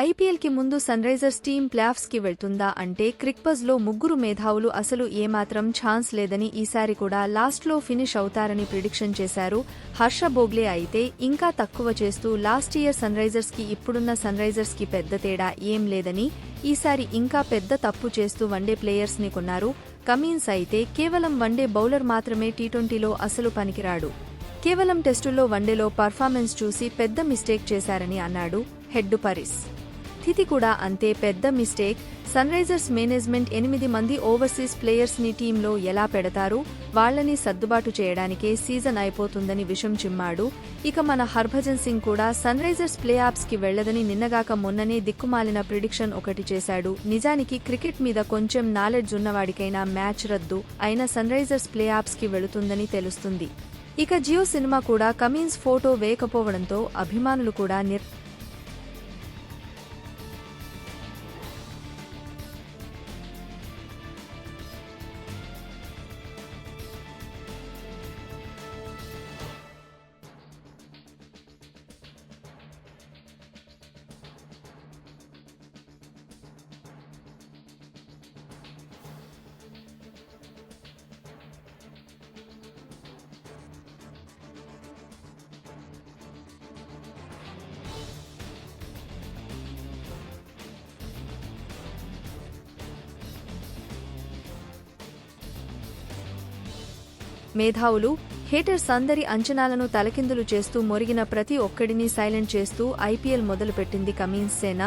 ఐపీఎల్కి ముందు Sunrisers team ప్లాఫ్స్కి వెళ్తుందా అంటే క్రిక్పజ్లో ముగ్గురు మేధావులు అసలు ఏమాత్రం ఛాన్స్ లేదని ఈసారి కూడా లాస్ట్లో ఫినిష్ అవుతారని ప్రిడిక్షన్ చేశారు హర్ష బోగ్లే అయితే ఇంకా తక్కువ చేస్తూ లాస్ట్ ఇయర్ సన్రైజర్స్కి ఇప్పుడున్న సన్రైజర్స్కి పెద్ద తేడా ఏం లేదని ఈసారి ఇంకా పెద్ద తప్పు చేస్తూ వన్డే ప్లేయర్స్ని కొన్నారు. కమీన్స్ అయితే కేవలం వన్డే బౌలర్ మాత్రమే టీ ట్వంటీలో అసలు పనికిరాడు. కేవలం టెస్టుల్లో వన్డేలో పర్ఫార్మెన్స్ చూసి పెద్ద మిస్టేక్ చేశారని అన్నాడు హెడ్డు పరిస్. స్థితి కూడా అంతే పెద్ద మిస్టేక్. సన్ రైజర్స్ మేనేజ్మెంట్ ఎనిమిది మంది ఓవర్సీస్ ప్లేయర్స్ని టీంలో ఎలా పెడతారు? వాళ్ళని సర్దుబాటు చేయడానికే సీజన్ అయిపోతుందని విషం చిమ్మాడు. ఇక మన హర్భజన్ సింగ్ కూడా సన్రైజర్స్ ప్లే ఆఫ్స్కి వెళ్ళదని నిన్నగాక మొన్ననే దిక్కుమాలిన ప్రిడిక్షన్ ఒకటి చేశాడు. నిజానికి క్రికెట్ మీద కొంచెం నాలెడ్జ్ ఉన్నవాడికైనా మ్యాచ్ రద్దు అయిన సన్రైజర్స్ ప్లే కి వెళుతుందని తెలుస్తుంది. ఇక జియో సినిమా కూడా కమీన్స్ ఫోటో వేయకపోవడంతో అభిమానులు కూడా నిర్ మేధావులు హేటర్స్ అందరి అంచనాలను తలకిందులు చేస్తూ మొరిగిన ప్రతి ఒక్కడిని సైలెంట్ చేస్తూ ఐపీఎల్ మొదలుపెట్టింది కమీన్స్ సేన.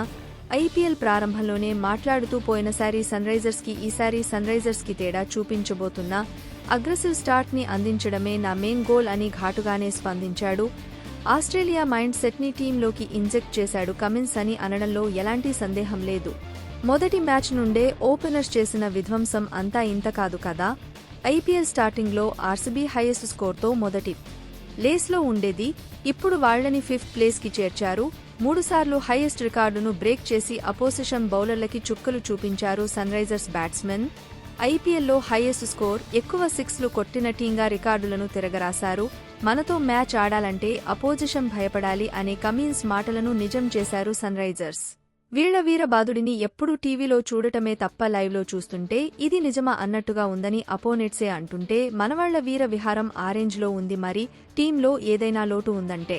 ఐపీఎల్ ప్రారంభంలోనే మాట్లాడుతూ పోయినసారి సన్రైజర్స్కి ఈసారి సన్రైజర్స్కి తేడా చూపించబోతున్నా అగ్రెసివ్ స్టార్ట్ని అందించడమే నా మెయిన్ గోల్ అని ఘాటుగానే స్పందించాడు. ఆస్ట్రేలియా మైండ్ సెట్ని టీంలోకి ఇంజెక్ట్ చేశాడు కమిన్స్ అని అనడంలో ఎలాంటి సందేహం లేదు. మొదటి మ్యాచ్ నుండే ఓపెనర్స్ చేసిన విధ్వంసం అంతా ఇంత కాదు కదా? ఐపీఎల్ స్టార్టింగ్లో ఆర్సీబీ హైయెస్ట్ స్కోర్తో మొదటి. లేస్లో ఉండేది ఇప్పుడు వాళ్ళని ఫిఫ్త్ ప్లేస్కి చేర్చారు. మూడుసార్లు హైయెస్ట్ రికార్డును బ్రేక్ చేసి అపోజిషన్ బౌలర్లకి చుక్కలు చూపించారు సన్రైజర్స్ బ్యాట్స్మెన్. ఐపీఎల్లో హైయెస్ట్ స్కోర్ ఎక్కువ సిక్స్లు కొట్టిన టీంగా రికార్డులను తిరగరాశారు. మనతో మ్యాచ్ ఆడాలంటే అపోజిషన్ భయపడాలి అనే కమీన్స్ మాటలను నిజం చేశారు సన్రైజర్స్ వీరబాదుడిని ఎప్పుడూ టీవీలో చూడటమే తప్ప లైవ్లో చూస్తుంటే ఇది నిజమా అన్నట్టుగా ఉందని అపోనెట్సే అంటుంటే మనవాళ్ళ వీర విహారం ఆరెంజ్లో ఉంది మరి టీంలో ఏదైనా లోటు ఉందంటే.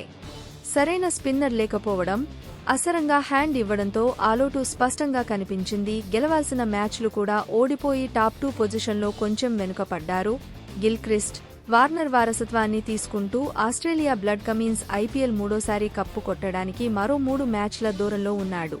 సరైన స్పిన్నర్ లేకపోవడం అసరంగా హ్యాండ్ ఇవ్వడంతో ఆ లోటు స్పష్టంగా కనిపించింది. గెలవాల్సిన మ్యాచ్లు కూడా ఓడిపోయి టాప్ టూ పొజిషన్లో కొంచెం వెనుకపడ్డారు. గిల్క్రిస్ట్ వార్నర్ వారసత్వాన్ని తీసుకుంటూ ఆస్ట్రేలియా బ్లడ్ కమీన్స్ ఐపీఎల్ మూడోసారి కప్పు కొట్టడానికి మరో మూడు మ్యాచ్ల దూరంలో ఉన్నాడు.